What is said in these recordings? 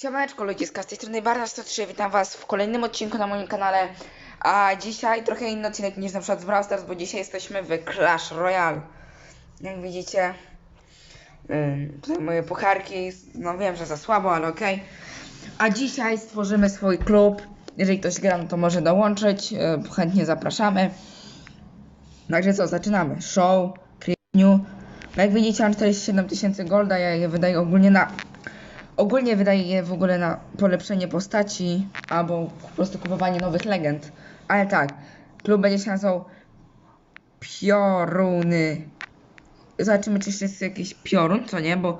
Siemaneczko ludziska, z tej strony Barna 103, witam was w kolejnym odcinku na moim kanale. A dzisiaj trochę inny odcinek niż na przykład z Brawl Stars, bo dzisiaj jesteśmy w Clash Royale. Jak widzicie Tutaj moje pucharki, no wiem, że za słabo, ale okej. A dzisiaj stworzymy swój klub. Jeżeli ktoś gra, no to może dołączyć, yy, chętnie zapraszamy. Także co, zaczynamy. Show, New No jak widzicie mam 47 tysięcy golda, ja je wydaję ogólnie na Ogólnie wydaje je w ogóle na polepszenie postaci albo po prostu kupowanie nowych legend. Ale tak, klub będzie się nazywał Pioruny. Zobaczymy, czy jeszcze jest jakiś piorun, co nie, bo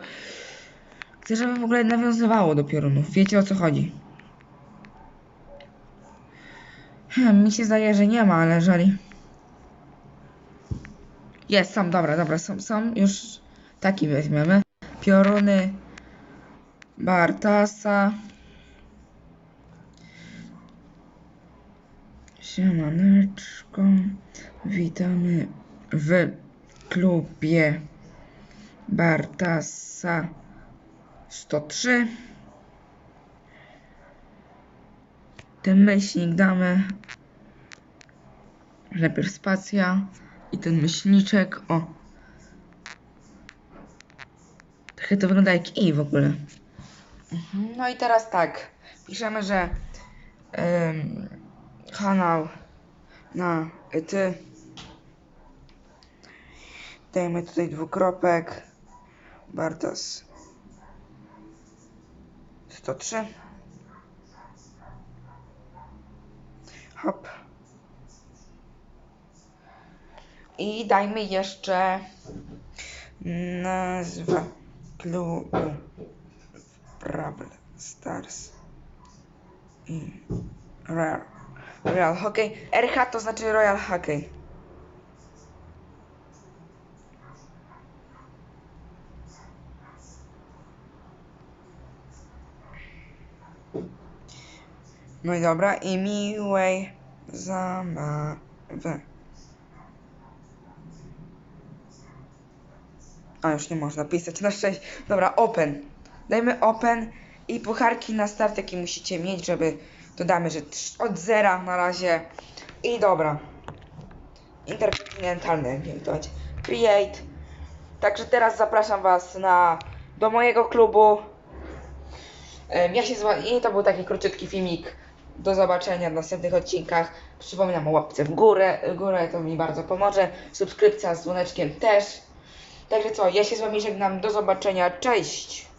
chcę, żeby w ogóle nawiązywało do piorunów. Wiecie o co chodzi. Hmm, mi się zdaje, że nie ma, ale jeżeli... Jest, są, dobra, dobra, są, są. Już taki weźmiemy. Pioruny. Bartasa. Siemaneczko. Witamy w klubie Bartasa 103. Ten myślnik damy. Najpierw spacja i ten myślniczek. O. Trochę to wygląda jak i w ogóle. Mhm, No i teraz tak. Piszemy, że kanał na ty. Dajmy tutaj dwukropek. Bartos 103. Hop. I dajmy jeszcze nazwę klubu. Brawl Stars i Royal, Royal Hockey. RH to znaczy Royal Hockey. No i dobra, i miłej zabawy. A już nie można pisać na szczęście. Dobra, open. Dajmy open i pucharki na start, jaki musicie mieć, żeby dodamy, że od zera na razie. I dobra. Interkontynentalny, nie to. Create. Także teraz zapraszam was na do mojego klubu. Ja się zwa... I to był taki króciutki filmik. Do zobaczenia w następnych odcinkach. Przypominam o łapce w górę. Górę to mi bardzo pomoże. Subskrypcja z dzwoneczkiem też. Także co, ja się z wami żegnam. Do zobaczenia. Cześć!